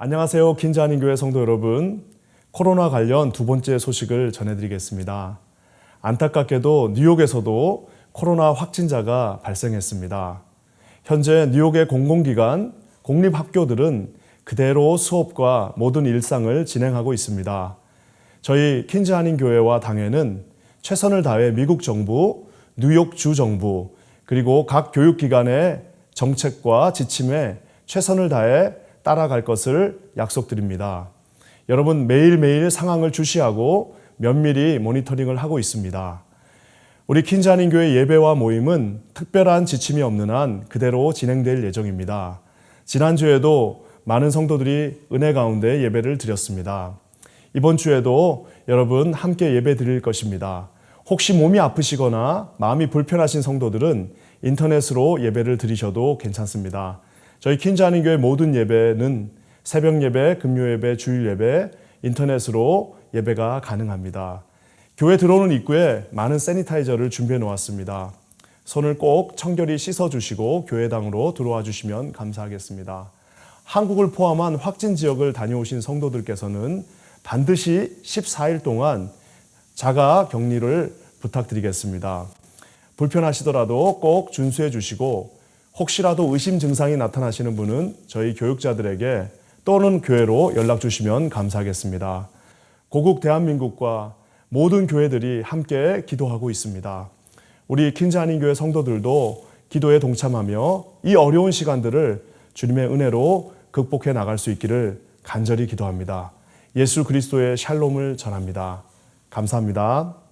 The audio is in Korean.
안녕하세요. 긴자한인교회 성도 여러분. 코로나 관련 두 번째 소식을 전해드리겠습니다. 안타깝게도 뉴욕에서도 코로나 확진자가 발생했습니다. 현재 뉴욕의 공공기관, 공립학교들은 그대로 수업과 모든 일상을 진행하고 있습니다. 저희 킨즈 한인교회와 당회는 최선을 다해 미국 정부, 뉴욕 주 정부, 그리고 각 교육기관의 정책과 지침에 최선을 다해 따라갈 것을 약속드립니다. 여러분 매일매일 상황을 주시하고 면밀히 모니터링을 하고 있습니다. 우리 킨즈 한인교회 예배와 모임은 특별한 지침이 없는 한 그대로 진행될 예정입니다. 지난주에도 많은 성도들이 은혜 가운데 예배를 드렸습니다. 이번 주에도 여러분 함께 예배 드릴 것입니다. 혹시 몸이 아프시거나 마음이 불편하신 성도들은 인터넷으로 예배를 드리셔도 괜찮습니다. 저희 킨즈 한인교회 모든 예배는 새벽 예배, 금요 예배, 주일 예배, 인터넷으로 예배가 가능합니다. 교회 들어오는 입구에 많은 세니타이저를 준비해 놓았습니다. 손을 꼭 청결히 씻어 주시고 교회당으로 들어와 주시면 감사하겠습니다. 한국을 포함한 확진 지역을 다녀오신 성도들께서는 반드시 14일 동안 자가 격리를 부탁드리겠습니다. 불편하시더라도 꼭 준수해 주시고 혹시라도 의심 증상이 나타나시는 분은 저희 교육자들에게 또는 교회로 연락 주시면 감사하겠습니다. 고국 대한민국과 모든 교회들이 함께 기도하고 있습니다. 우리 킨즈 한인교회 성도들도 기도에 동참하며 이 어려운 시간들을 주님의 은혜로 극복해 나갈 수 있기를 간절히 기도합니다. 예수 그리스도의 샬롬을 전합니다. 감사합니다.